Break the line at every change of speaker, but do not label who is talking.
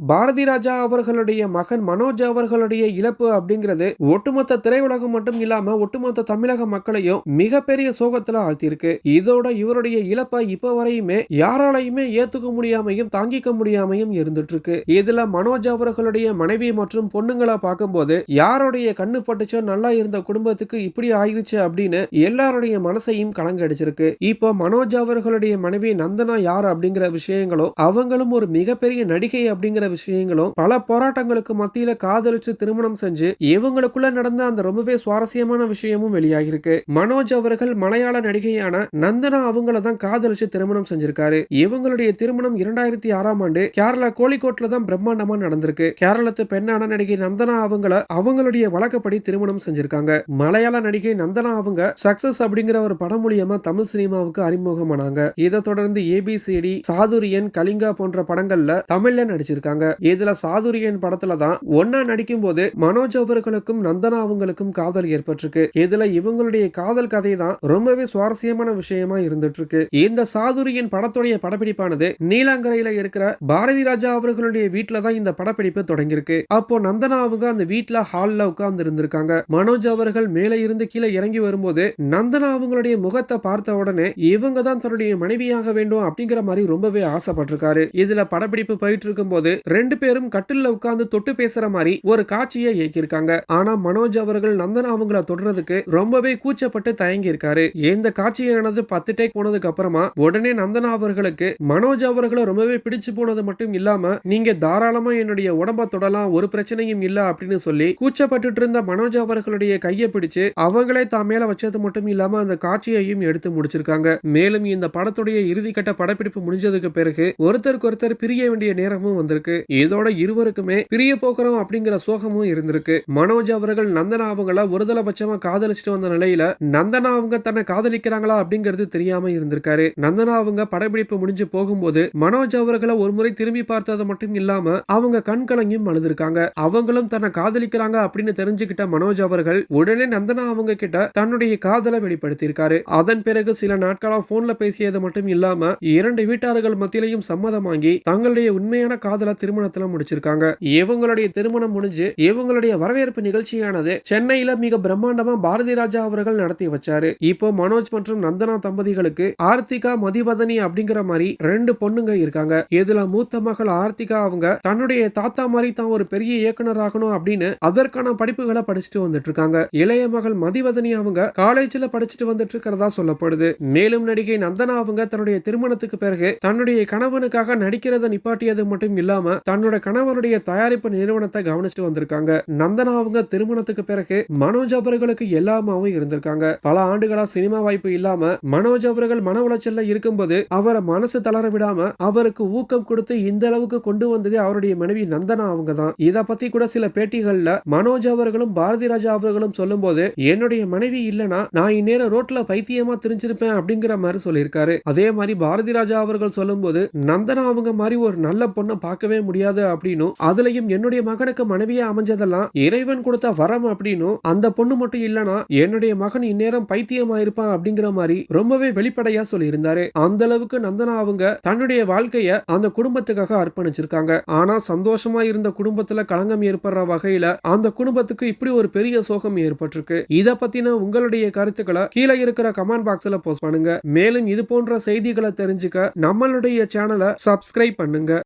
பாரதி ராஜா அவர்களுடைய மகன் மனோஜ் அவர்களுடைய இழப்பு அப்படிங்கிறது ஒட்டுமொத்த திரையுலகம் மட்டும் இல்லாம ஒட்டுமொத்த தமிழக மக்களையும் மிகப்பெரிய சோகத்துல ஆழ்த்தியிருக்கு. இதோட இவருடைய இழப்பை இப்ப வரையுமே யாராலையுமே ஏத்துக்க முடியாமையும் தாங்கிக்க முடியாமையும் இருந்துட்டு இருக்கு இதுல மனோஜ் அவர்களுடைய மனைவி மற்றும் பொண்ணுங்களை பார்க்கும்போது யாருடைய கண்ணு பட்டுச்சோ நல்லா இருந்த குடும்பத்துக்கு இப்படி ஆயிடுச்சு அப்படின்னு எல்லாருடைய மனசையும் கலங்கடிச்சிருக்கு. இப்போ மனோஜ் அவர்களுடைய மனைவி நந்தனா யார் அப்படிங்கிற விஷயங்களும் அவங்களும் ஒரு மிகப்பெரிய நடிகை அப்படிங்கிற விஷயங்களும் பல போராட்டங்களுக்கு மத்தியில காதலிச்சு திருமணம் செஞ்சு இவங்களுக்குள்ள நடந்த அந்த ரொம்பவே சுவாரஸ்யமான விஷயமும் வெளியாகிருக்கு மனோஜ் அவர்கள் மலையாள நடிகையான நந்தனா அவங்கள தான் காதலிச்சு திருமணம் செஞ்சிருக்காரு. இவங்களுடைய திருமணம் இரண்டாயிரத்தி ஆறாம் ஆண்டு கேரளா கோழிக்கோட்ல தான் பிரம்மாண்டமா நடந்திருக்கு. கேரளத்து பெண்ணான நடிகை நந்தனா அவங்கள அவங்களுடைய வழக்கப்படி திருமணம் செஞ்சிருக்காங்க. மலையாள நடிகை நந்தனா அவங்க சக்சஸ் அப்படிங்கிற ஒரு படம் மூலியமா தமிழ் சினிமாவுக்கு அறிமுகமானாங்க. இதை தொடர்ந்து ஏபிசிடி சாதுரியன் கலிங்கா போன்ற படங்கள்ல தமிழ்ல நடிச்சிருக்காங்க. இதுல சாதுரியன் படத்துல தான் ஒன்னா நடிக்கும் போது மனோஜ் அவர்களுக்கும் நந்தனா அவங்களுக்கும் காதல் ஏற்பட்டிருக்கு. இதுல இவங்களுடைய காதல் கதை தான் ரொம்பவே சுவாரஸ்யமான விஷயமா இருந்துட்டு இருக்கு இந்த சாதுரியன் படத்துடைய படப்பிடிப்பானது நீலாங்கரையில இருக்கிற பாரதி ராஜா அவர்களுடைய வீட்டுல தான் இந்த படப்பிடிப்பு தொடங்கியிருக்கு. அப்போ நந்தனா அவங்க அந்த வீட்டுல ஹால்ல உட்கார்ந்து இருந்திருக்காங்க. மனோஜ் அவர்கள் மேலே இருந்து கீழே இறங்கி வரும்போது நந்தனா அவங்களுடைய முகத்தை பார்த்த உடனே இவங்க தான் தன்னுடைய மனைவியாக வேண்டும் அப்படிங்கிற மாதிரி ரொம்பவே ஆசைப்பட்டிருக்காரு. இதுல படப்பிடிப்பு போயிட்டு இருக்கும்போது ரெண்டு பேரும் கட்டில்ல உட்கார்ந்து தொட்டு பேசுற மாதிரி ஒரு காட்சியை இயக்கியிருக்காங்க. ஆனா மனோஜ் அவர்கள் நந்தனா அவங்கள தொடர்றதுக்கு ரொம்பவே கூச்சப்பட்டு தயங்கி இருக்காரு இந்த காட்சியானது பத்து டேக் போனதுக்கு அப்புறமா உடனே நந்தனா அவர்களுக்கு மனோஜ் அவர்களை ரொம்பவே பிடிச்சு போனது மட்டும் இல்லாம நீங்க தாராளமா என்னுடைய உடம்ப தொடலாம் ஒரு பிரச்சனையும் இல்ல அப்படின்னு சொல்லி கூச்சப்பட்டு இருந்த மனோஜ் அவர்களுடைய கையை பிடிச்சு அவங்களே தான் மேல வச்சது மட்டும் இல்லாம அந்த காட்சியையும் எடுத்து முடிச்சிருக்காங்க. மேலும் இந்த படத்துடைய இறுதிக்கட்ட படப்பிடிப்பு முடிஞ்சதுக்கு பிறகு ஒருத்தருக்கு ஒருத்தர் பிரிய வேண்டிய நேரமும் வந்திருக்கு. இதோட இருவருக்குமே பிரிய போகிறோம் அப்படிங்கிற சோகமும் இருந்திருக்கு. மனோஜ் அவர்கள் நந்தனா அவங்கள ஒருதலைபட்சமா காதலிச்சுட்டு வந்த நிலையில நந்தனா அவங்க தன்னை காதலிக்கிறாங்களா அப்படிங்கிறது தெரியாம இருந்திருக்காரு. நந்தனா அவங்க படப்பிடிப்பு முடிஞ்சு போகும்போது மனோஜ் அவர்களை ஒரு முறை திரும்பி பார்த்தது மட்டும் இல்லாம அவங்க கண் கலங்கியும் அழுதுருக்காங்க. அவங்களும் தன்னை காதலிக்கிறாங்க அப்படின்னு தெரிஞ்சுக்கிட்ட மனோஜ் அவர்கள் உடனே நந்தனா அவங்க கிட்ட தன்னுடைய காதலை வெளிப்படுத்தியிருக்காரு. அதன் பிறகு சில நாட்களா போன்ல பேசியது மட்டும் இல்லாம இரண்டு வீட்டார்கள் மத்தியிலையும் சம்மதம் வாங்கி தங்களுடைய உண்மையான காதலை திருமணத்துல முடிச்சிருக்காங்க. இவங்களுடைய திருமணம் முடிஞ்சு இவங்களுடைய வரவேற்பு நிகழ்ச்சியானது சென்னையில மிக பிரம்மாண்டமா பாரதி ராஜா அவர்கள் நடத்தி வச்சாரு. இப்போ மனோஜ் மற்றும் நந்தனா தம்பதிகளுக்கு ஆர்த்திகா மதிவதனி அப்படிங்கிற மாதிரி ரெண்டு பொண்ணுங்க இருக்காங்க. இதுல மூத்த மகள் ஆர்த்திகா அவங்க தன்னுடைய தாத்தா மாதிரி தான் ஒரு பெரிய இயக்குனர் ஆகணும் அப்படின்னு அதற்கான படிப்புகளை படிச்சுட்டு வந்துட்டு இருக்காங்க இளைய மகள் மதிவதனி அவங்க காலேஜ்ல படிச்சுட்டு வந்துட்டு இருக்கிறதா சொல்லப்படுது. மேலும் நடிகை நந்தனா அவங்க தன்னுடைய திருமணத்துக்கு பிறகு தன்னுடைய கணவனுக்காக நடிக்கிறத நிப்பாட்டியது மட்டும் இல்லாம தன்னோட கணவருடைய தயாரிப்பு நிறுவனத்தை கவனிச்சுட்டு வந்திருக்காங்க. நந்தனா அவங்க திருமணத்துக்கு பிறகு மனோஜ் அவர்களுக்கு எல்லாமாவும் இருந்திருக்காங்க. பல ஆண்டுகளா சினிமா வாய்ப்பு இல்லாம மனோஜ் அவர்கள் மன உளைச்சல்ல இருக்கும்போது அவரை மனசு தளர விடாம அவருக்கு ஊக்கம் கொடுத்து இந்த அளவுக்கு கொண்டு வந்தது அவருடைய மனைவி நந்தனா அவங்க தான். இத பத்தி கூட சில பேட்டிகள்ல மனோஜ் அவர்களும் பாரதி ராஜா அவர்களும் சொல்லும்போது என்னுடைய மனைவி இல்லனா நான் இந்நேரம் ரோட்ல பைத்தியமா தெரிஞ்சிருப்பேன் அப்படிங்கிற மாதிரி சொல்லியிருக்காரு. அதே மாதிரி பாரதி ராஜா அவர்கள் சொல்லும்போது நந்தனா அவங்க மாதிரி ஒரு நல்ல பொண்ணை பார்க்கவே முடியாது அப்படின்னும் அதுலயும் என்னுடைய மகனுக்கு மனைவியா அமைஞ்சதெல்லாம் இறைவன் கொடுத்த வரம் அப்படின்னும் அந்த பொண்ணு மட்டும் இல்லனா என்னுடைய மகன் இந்நேரம் பைத்தியமாயிருப்பான் அப்படிங்கிற மாதிரி ரொம்பவே வெளிப்படையா சொல்லியிருந்தாரு. அந்த அளவுக்கு நந்தனா அவங்க தன்னுடைய வாழ்க்கைய அந்த குடும்பத்துக்காக அர்ப்பணிச்சிருக்காங்க. ஆனா சந்தோஷமா இருந்த குடும்பத்துல களங்கம் ஏற்படுற வகையில அந்த குடும்பத்துக்கு இப்படி ஒரு பெரிய சோகம் ஏற்பட்டிருக்கு. இத பத்தின உங்களுடைய கருத்துக்களை கீழே இருக்கிற கமெண்ட் பாக்ஸ்ல போஸ்ட் பண்ணுங்க. மேலும் இது போன்ற செய்திகளை தெரிஞ்சுக்க நம்மளுடைய சேனலை சப்ஸ்கிரைப் பண்ணுங்க.